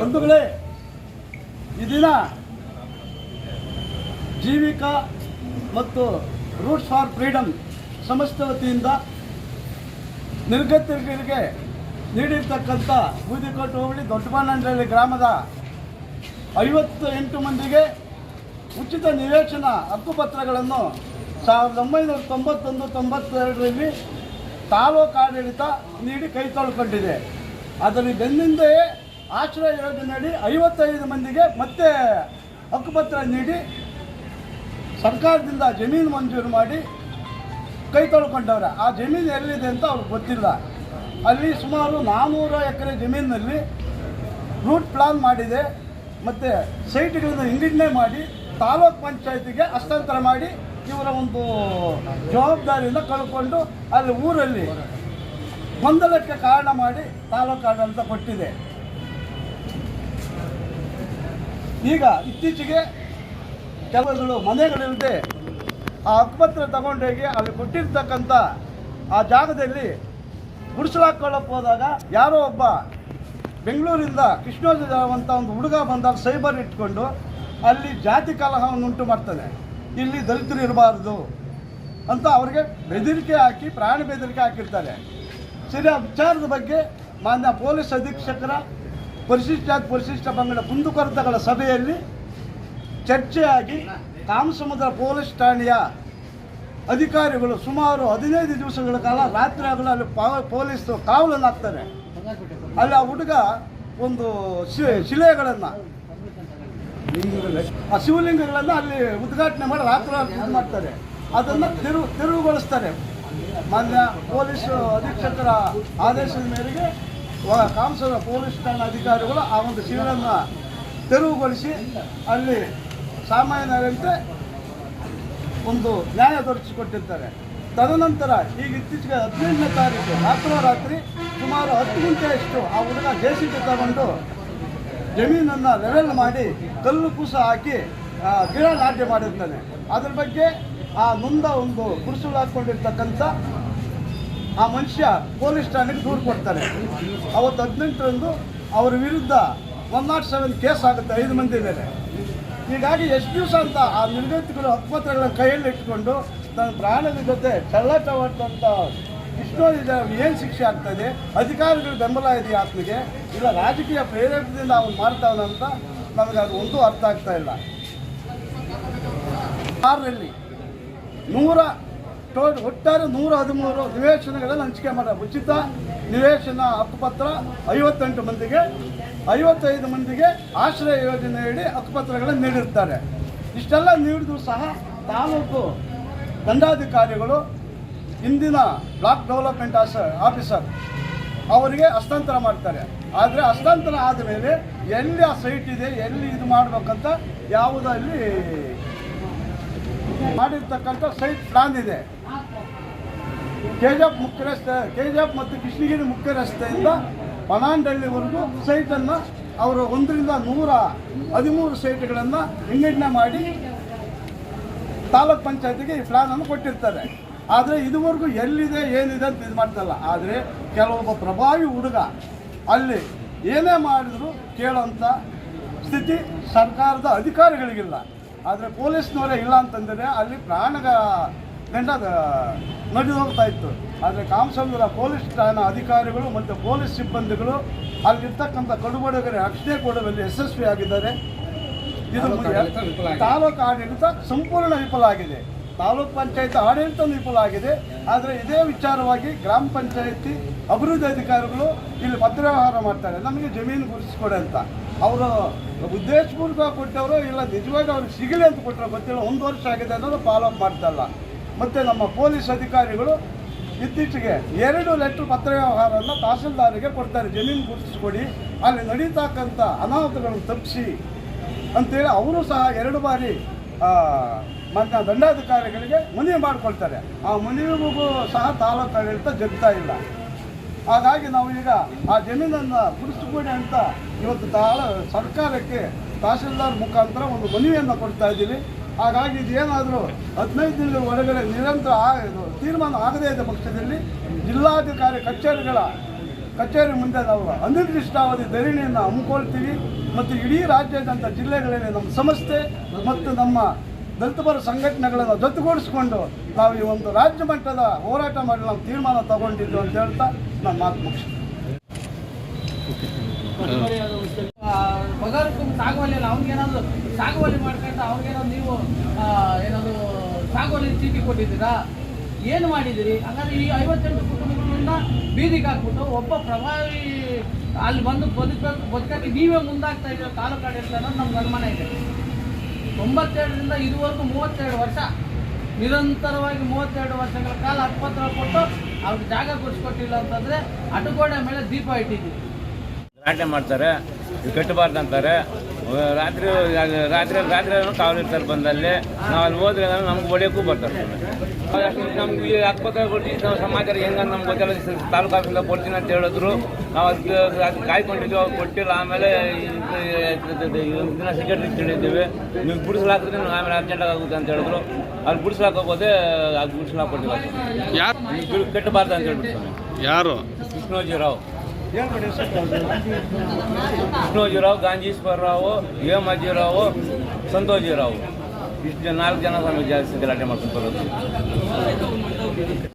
ಬಂಧುಗಳೇ ಈ ದಿನ ಜೀವಿಕಾ ಮತ್ತು ರೂಟ್ಸ್ ಫಾರ್ ಫ್ರೀಡಮ್ ಸಮಸ್ತ ವತಿಯಿಂದ ನಿರ್ಗತಿಕರಿಗೆ ನೀಡಿರ್ತಕ್ಕಂಥ ಬೂದಿಕೋಟೆ ಹೋಬಳಿ ದೊಡ್ಡಬಾನಹಳ್ಳಿ ಗ್ರಾಮದ ಐವತ್ತು ಎಂಟು ಮಂದಿಗೆ ಉಚಿತ ನಿವೇಶನ ಹಕ್ಕುಪತ್ರಗಳನ್ನು ಸಾವಿರದ ಒಂಬೈನೂರ ತೊಂಬತ್ತೊಂದು, ತೊಂಬತ್ತೆರಡರಲ್ಲಿ ತಾಲೂಕು ಆಡಳಿತ ನೀಡಿ ಕೈ ತೊಳ್ಕೊಂಡಿದೆ. ಅದರ ಬೆನ್ನಿಂದೆಯೇ ಆಶ್ರಯ ಯೋಜನೆಯಡಿ ಐವತ್ತೈದು ಮಂದಿಗೆ ಮತ್ತೆ ಹಕ್ಕುಪತ್ರ ನೀಡಿ ಸರ್ಕಾರದಿಂದ ಜಮೀನು ಮಂಜೂರು ಮಾಡಿ ಕೈ ತೊಳ್ಕೊಂಡವ್ರೆ. ಆ ಜಮೀನು ಎಲ್ಲಿದೆ ಅಂತ ಅವ್ರಿಗೆ ಗೊತ್ತಿಲ್ಲ. ಅಲ್ಲಿ ಸುಮಾರು ನಾನ್ನೂರು ಎಕರೆ ಜಮೀನಿನಲ್ಲಿ ರೂಟ್ ಪ್ಲಾನ್ ಮಾಡಿದೆ. ಮತ್ತು ಸೈಟ್ಗಳನ್ನು ವಿಂಗಡಣೆ ಮಾಡಿ, ತಾಲೂಕ್ ಪಂಚಾಯತಿಗೆ ಹಸ್ತಾಂತರ ಮಾಡಿ ಇವರ ಒಂದು ಜವಾಬ್ದಾರಿಯಿಂದ ಕಳ್ಕೊಂಡು ಅಲ್ಲಿ ಊರಲ್ಲಿ ಗೊಂದಲಕ್ಕೆ ಕಾರಣ ಮಾಡಿ ತಾಲೂಕು ಆಡಳಿತ ಕೊಟ್ಟಿದೆ. ಈಗ ಇತ್ತೀಚೆಗೆ ಕೆಲವರು ಮನೆಗಳಿಲ್ಲದೆ ಆ ಹಕ್ಕುಪತ್ರ ತಗೊಂಡೋಗಿ ಅಲ್ಲಿ ಕೊಟ್ಟಿರ್ತಕ್ಕಂಥ ಆ ಜಾಗದಲ್ಲಿ ಗುಡಿಸಲಾಕೊಳ್ಳಕ್ಕೆ ಹೋದಾಗ ಯಾರೋ ಒಬ್ಬ ಬೆಂಗಳೂರಿಂದ ಕೃಷ್ಣೋಜ ಅಂತ ಒಂದು ಹುಡುಗ ಬಂದಾಗ ಸೈಬರ್ ಇಟ್ಕೊಂಡು ಅಲ್ಲಿ ಜಾತಿ ಕಲಹವನ್ನು ಉಂಟು ಮಾಡ್ತಾನೆ. ಇಲ್ಲಿ ದಲಿತರು ಇರಬಾರ್ದು ಅಂತ ಅವ್ರಿಗೆ ಬೆದರಿಕೆ ಹಾಕಿ, ಪ್ರಾಣಿ ಬೆದರಿಕೆ ಹಾಕಿರ್ತಾರೆ. ಸರಿ ಆ ವಿಚಾರದ ಬಗ್ಗೆ ಮಾನ್ಯ ಪೊಲೀಸ್ ಅಧೀಕ್ಷಕರ ಪರಿಶಿಷ್ಟ ಪರಿಶಿಷ್ಟ ಪಂಗಡ ಕುಂದುಕೊರತೆಗಳ ಸಭೆಯಲ್ಲಿ ಚರ್ಚೆಯಾಗಿ ಕಾಮಸಮುದ್ರ ಪೊಲೀಸ್ ಠಾಣೆಯ ಅಧಿಕಾರಿಗಳು ಸುಮಾರು ಹದಿನೈದು ದಿವಸಗಳ ಕಾಲ ರಾತ್ರಿ ಆಗಲು ಅಲ್ಲಿ ಪೊಲೀಸ್ ಕಾವಲನ್ನು ಹಾಕ್ತಾರೆ ಅಲ್ಲಿ ಆ ಹುಡುಗ ಒಂದು ಶಿಲೆಗಳನ್ನು, ಆ ಶಿವಲಿಂಗಗಳನ್ನು ಅಲ್ಲಿ ಉದ್ಘಾಟನೆ ಮಾಡಿ ರಾತ್ರಿ ಇದು ಮಾಡ್ತಾರೆ. ಅದನ್ನು ತೆರವು ತೆರವುಗೊಳಿಸ್ತಾರೆ ಮಾನ್ಯ ಪೊಲೀಸ್ ಅಧೀಕ್ಷಕರ ಆದೇಶದ ಮೇರೆಗೆ ಕಾಮಸಮುದ್ರ ಪೊಲೀಸ್ ಠಾಣೆ ಅಧಿಕಾರಿಗಳು ಆ ಒಂದು ಶಿಲೆಯನ್ನು ತೆರವುಗೊಳಿಸಿ ಅಲ್ಲಿ ಸಾಮಾನ್ಯರಂತೆ ಒಂದು ನ್ಯಾಯ ದೊರಕಿಸಿಕೊಟ್ಟಿರ್ತಾರೆ ತದನಂತರ ಈಗ ಇತ್ತೀಚೆಗೆ ಹದಿನೆಂಟನೇ ತಾರೀಕು ರಾತ್ರೋರಾತ್ರಿ ಸುಮಾರು ಹತ್ತು ಗಂಟೆಯಷ್ಟು ಆ ಹುಡುಗ ಜೆ ಸಿ ಬಿ ತಗೊಂಡು ಜಮೀನನ್ನು ಲೆವೆಲ್ ಮಾಡಿ ಕಲ್ಲು ಕುಸ ಹಾಕಿ ಗಿಡ ನಾಟ್ಯ ಮಾಡಿರ್ತಾನೆ. ಅದ್ರ ಬಗ್ಗೆ ಆ ನೊಂದ ಒಂದು ಕುರುಸುಳು ಹಾಕ್ಕೊಂಡಿರ್ತಕ್ಕಂಥ ಆ ಮನುಷ್ಯ ಪೊಲೀಸ್ ಠಾಣೆಗೆ ದೂರು ಕೊಡ್ತಾರೆ. ಅವತ್ತು ಹದಿನೆಂಟರಂದು ಅವರ ವಿರುದ್ಧ ಒನ್ ನಾಟ್ ಸೆವೆನ್ ಕೇಸ್ ಆಗುತ್ತೆ ಐದು ಮಂದಿ ಮೇಲೆ. ಹೀಗಾಗಿ ಎಷ್ಟು ದಿವಸ ಅಂತ ಆ ನಿರ್ಗತಿಗಳು ಹಕ್ಕುಪತ್ರಗಳ ಕೈಯಲ್ಲಿ ಇಟ್ಕೊಂಡು ತನ್ನ ಪ್ರಾಣದ ಜೊತೆ ಚೆಲ್ಲಾಟವಾಡ್ತಂಥ ಇಷ್ಟೋ ಏನು ಶಿಕ್ಷೆ ಆಗ್ತದೆ ಅಧಿಕಾರಿಗಳು ಬೆಂಬಲ ಇದೆ ಆತನಿಗೆ ಇಲ್ಲ ರಾಜಕೀಯ ಪ್ರೇರೇಪದಿಂದ ಅವನು ಮಾಡ್ತಾವನಂತ ನಮಗೆ ಅದು ಒಂದು ಅರ್ಥ ಆಗ್ತಾ ಇಲ್ಲ. ಆರರಲ್ಲಿ ನೂರ ಟೋಟ್ ಒಟ್ಟಾರೆ ನೂರ ಹದಿಮೂರು ನಿವೇಶನಗಳನ್ನು ಹಂಚಿಕೆ ಮಾಡ, ಉಚಿತ ನಿವೇಶನ ಹಕ್ಕುಪತ್ರ ಐವತ್ತೆಂಟು ಮಂದಿಗೆ ಐವತ್ತೈದು ಮಂದಿಗೆ ಆಶ್ರಯ ಯೋಜನೆಯಡಿ ಹಕ್ಕುಪತ್ರಗಳನ್ನು ನೀಡಿರ್ತಾರೆ. ಇಷ್ಟೆಲ್ಲ ನೀಡಿದ್ರು ಸಹ ತಾಲೂಕು ದಂಡಾಧಿಕಾರಿಗಳು ಇಂದಿನ ಬ್ಲಾಕ್ ಡೆವಲಪ್ಮೆಂಟ್ ಆಸ ಆಫೀಸರ್ ಅವರಿಗೆ ಹಸ್ತಾಂತರ ಮಾಡ್ತಾರೆ. ಆದರೆ ಹಸ್ತಾಂತರ ಆದಮೇಲೆ ಎಲ್ಲಿ ಆ ಸೈಟ್ ಇದೆ, ಎಲ್ಲಿ ಇದು ಮಾಡಬೇಕಂತ ಯಾವುದಲ್ಲಿ ಮಾಡಿರ್ತಕ್ಕಂಥ ಸೈಟ್ ಪ್ಲಾನ್ ಇದೆ. ಕೆಜಾಪ್ ಮುಖ್ಯ ರಸ್ತೆ ಕೆಜಾಪ್ ಮತ್ತು ಕೃಷ್ಣಗಿರಿ ಮುಖ್ಯ ರಸ್ತೆಯಿಂದ ಪಣಾಂಡಳ್ಳಿವರೆಗೂ ಸೈಟನ್ನು ಅವರು ಒಂದರಿಂದ ನೂರ ಹದಿಮೂರು ಸೈಟ್ಗಳನ್ನು ವಿಂಗಡಣೆ ಮಾಡಿ ತಾಲೂಕ್ ಪಂಚಾಯತಿಗೆ ಈ ಪ್ಲಾನನ್ನು ಕೊಟ್ಟಿರ್ತಾರೆ. ಆದರೆ ಇದುವರೆಗೂ ಎಲ್ಲಿದೆ, ಏನಿದೆ ಅಂತ ಇದು ಮಾಡ್ತಲ್ಲ. ಆದರೆ ಕೆಲವೊಬ್ಬ ಪ್ರಭಾವಿ ಹುಡುಗ ಅಲ್ಲಿ ಏನೇ ಮಾಡಿದ್ರು ಕೇಳೋಂಥ ಸ್ಥಿತಿ ಸರ್ಕಾರದ ಅಧಿಕಾರಿಗಳಿಗಿಲ್ಲ. ಆದರೆ ಪೊಲೀಸ್ನವರೇ ಇಲ್ಲ ಅಂತಂದರೆ ಅಲ್ಲಿ ಪ್ರಾಣಗ ಗಂಡ ನಡೆದು ಹೋಗ್ತಾ ಇತ್ತು. ಆದರೆ ಕಾಮಸಂದ್ರ ಪೊಲೀಸ್ ಠಾಣಾ ಅಧಿಕಾರಿಗಳು ಮತ್ತು ಪೊಲೀಸ್ ಸಿಬ್ಬಂದಿಗಳು ಅಲ್ಲಿರ್ತಕ್ಕಂಥ ಕಡುಬಡಗರೆ ರಕ್ಷಣೆ ಕೊಡುವಲ್ಲಿ ಯಶಸ್ವಿಯಾಗಿದ್ದಾರೆ ಇದು ತಾಲೂಕು ಆಡಳಿತ ಸಂಪೂರ್ಣ ವಿಫಲ ಆಗಿದೆ. ತಾಲೂಕ್ ಪಂಚಾಯತ್ ಆಡಳಿತ ವಿಫಲ ಆಗಿದೆ. ಆದರೆ ಇದೇ ವಿಚಾರವಾಗಿ ಗ್ರಾಮ ಪಂಚಾಯತಿ ಅಭಿವೃದ್ಧಿ ಅಧಿಕಾರಿಗಳು ಇಲ್ಲಿ ಭದ್ರ ವ್ಯವಹಾರ ಮಾಡ್ತಾರೆ. ನಮಗೆ ಜಮೀನು ಗುರುತಿಸ್ಕೊಡಿ ಅಂತ. ಅವರು ಉದ್ದೇಶಪೂರ್ವಕ ಕೊಟ್ಟವರು ಇಲ್ಲ ನಿಜವಾಗಿ ಅವ್ರಿಗೆ ಸಿಗಲಿ ಅಂತ ಕೊಟ್ಟರೆ ಗೊತ್ತಿಲ್ಲ. ಒಂದು ವರ್ಷ ಆಗಿದೆ ಅನ್ನೋದು ಫಾಲೋ ಅಪ್ ಮಾಡ್ತಾ ಇಲ್ಲ. ಮತ್ತು ನಮ್ಮ ಪೊಲೀಸ್ ಅಧಿಕಾರಿಗಳು ಇತ್ತೀಚೆಗೆ ಎರಡು ಲೆಟ್ರ್ ಪತ್ರ ವ್ಯವಹಾರವನ್ನು ತಹಸೀಲ್ದಾರಿಗೆ ಕೊಡ್ತಾರೆ. ಜಮೀನು ಗುರುತಿಸ್ಕೊಡಿ. ಅಲ್ಲಿ ನಡೀತಕ್ಕಂಥ ಅನಾಹುತಗಳನ್ನು ತಪ್ಪಿಸಿ ಅಂತೇಳಿ ಅವರು ಸಹ ಎರಡು ಬಾರಿ ಮತ್ತು ದಂಡಾಧಿಕಾರಿಗಳಿಗೆ ಮನವಿ ಮಾಡಿಕೊಳ್ತಾರೆ. ಆ ಮನವಿಗೂ ಸಹ ತಾಲೂಕು ಆಡಳಿತ ಜಗ್ತಾ ಇಲ್ಲ. ಹಾಗಾಗಿ ನಾವು ಈಗ ಆ ಜಮೀನನ್ನು ಗುರುತಿಸ್ಕೊಡಿ ಅಂತ ಇವತ್ತು ತಾಳ ಸರ್ಕಾರಕ್ಕೆ ತಹಸೀಲ್ದಾರ್ ಮುಖಾಂತರ ಒಂದು ಮನವಿಯನ್ನು ಕೊಡ್ತಾ ಇದ್ದೀವಿ. ಹಾಗಾಗಿ ಇದೇನಾದರೂ ಹದಿನೈದು ದಿನದ ಒಳಗಡೆ ನಿರಂತರ ತೀರ್ಮಾನ ಆಗದೇ ಇದ್ದ ಪಕ್ಷದಲ್ಲಿ ಜಿಲ್ಲಾಧಿಕಾರಿ ಕಚೇರಿಗಳ ಕಚೇರಿ ಮುಂದೆ ನಾವು ಅನಿರ್ದಿಷ್ಟಾವಧಿ ಧರಣಿಯನ್ನು ಹಮ್ಮಿಕೊಳ್ತೀವಿ ಮತ್ತು ಇಡೀ ರಾಜ್ಯದಂಥ ಜಿಲ್ಲೆಗಳಲ್ಲಿ ನಮ್ಮ ಸಂಸ್ಥೆ ಮತ್ತು ನಮ್ಮ ದಲಿತಪರ ಸಂಘಟನೆಗಳನ್ನು ಜೊತೆಗೂಡಿಸ್ಕೊಂಡು ನಾವು ಈ ಒಂದು ರಾಜ್ಯ ಮಟ್ಟದ ಹೋರಾಟ ಮಾಡಿ ನಾವು ತೀರ್ಮಾನ ತಗೊಂಡಿದ್ದು ಅಂತ ಹೇಳ್ತಾ ನಮ್ಮ ಮಾತು ಮುಗಿಸ್ತೀನಿ. ಬಗರ್ಕು ಸಾಗುವಲ್ಲಿ ಅಲ್ಲ ಅವ್ನಿಗೇನಾದ್ರು ಸಾಗುವಳಿ ಮಾಡ್ಕೊಂಡು ಅವ್ರಿಗೇನಾದ್ರು ನೀವು ಏನಾದರೂ ಸಾಗುವಳಿ ಚೀಟಿ ಕೊಟ್ಟಿದ್ದೀರಾ? ಏನು ಮಾಡಿದಿರಿ ಹಾಗಾದ್ರೆ ಈ ಐವತ್ತೆಂಟು ಕುಟುಂಬಗಳನ್ನ ಬೀದಿಗೆ ಹಾಕ್ಬಿಟ್ಟು ಒಬ್ಬ ಪ್ರಭಾವಿ ಅಲ್ಲಿ ಬಂದು ಬದುಕಬೇಕು ಬದುಕಕ್ಕೆ ನೀವೇ ಮುಂದಾಗ್ತಾ ಇದ್ದೀರ ಕಾಲು ಆಡಳಿತ ಅನ್ನೋದು ನಮ್ಮ ಅನುಮಾನ ಇದೆ. ತೊಂಬತ್ತೆರಡರಿಂದ ಇದುವರೆಗೂ ಮೂವತ್ತೆರಡು ವರ್ಷ. ನಿರಂತರವಾಗಿ ಮೂವತ್ತೆರಡು ವರ್ಷಗಳ ಕಾಲ ಹಕ್ಕುಪತ್ರ ಕೊಟ್ಟು ಅವ್ರಿಗೆ ಜಾಗ ಕೊಡಿಸ್ಕೊಟ್ಟಿಲ್ಲ ಅಂತಂದ್ರೆ ಅಟುಗೋಡೆ ಮೇಲೆ ದೀಪ ಇಟ್ಟಿದ್ದೀವಿ. ಗಲಾಟೆ ಮಾಡ್ತಾರೆ. ಕಟ್ಟಬಾರ್ದು ಅಂತಾರೆ. ರಾತ್ರಿ ರಾತ್ರಿ ರಾತ್ರಿ ರಾತ್ರಿ ಕಾವಲಿರ್ತಾರೆ ಬಂದಲ್ಲಿ. ನಾವು ಅಲ್ಲಿ ಹೋದ್ರೆ ನಮ್ಗೆ ಹೊಡೆಯೋಕ್ಕೂ ಬರ್ತಾರೆ. ನಮ್ಗೆ ಆಸ್ಪತ್ರೆ ಕೊಟ್ಟು ನಾವು ಸಮಾಚಾರ ಹೆಂಗ ನಮ್ಗೆ ಗೊತ್ತಿಲ್ಲ. ತಾಲೂಕು ಆಫೀಸಿಂದ ಕೊಡ್ತೀನಿ ಅಂತ ಹೇಳಿದ್ರು. ನಾವು ಅದಕ್ಕೆ ಅದು ಕಾಯ್ಕೊಂಡಿದ್ವಿ ಅವ್ರು ಕೊಟ್ಟಿಲ್ಲ. ಆಮೇಲೆ ದಿನ ಸೆಕ್ರೆಟ್ರಿ ತಿಳಿದ್ದೀವಿ ನೀವು ಬಿಡಿಸ್ಲಾಕಿದ್ರೆ ನೀವು ಆಮೇಲೆ ಅರ್ಜೆಂಟ್ ಆಗುತ್ತೆ ಅಂತ ಹೇಳಿದ್ರು. ಅಲ್ಲಿ ಬಿಡಿಸ್ಲಾಕ ಹೋಗೋದೆ ಅದು ಬಿಡಿಸ್ಲಾಕ್ ಕೊಟ್ಟಿಲ್ಲ. ಯಾರು? ಕಟ್ಟಬಾರ್ದು ಅಂತ ಹೇಳ್ಬಿಟ್ಟು ಯಾರು? ಕೃಷ್ಣೋಜಿರಾವ್. ಕೃಷ್ಣೋಜಿರಾವ್ ಗಾಂಜೀಶ್ವರರಾವು ಹೇಮಾಜಿರಾವು ಸಂತೋಜಿರಾವು ಇಷ್ಟು ಜನ ನಾಲ್ಕು ಜನ ಸ್ವಾಮಿ ಜಾಸ್ತಿ ಗಲಾಟೆ ಮಾಡ್ಕೊಂಡು ಬರೋದು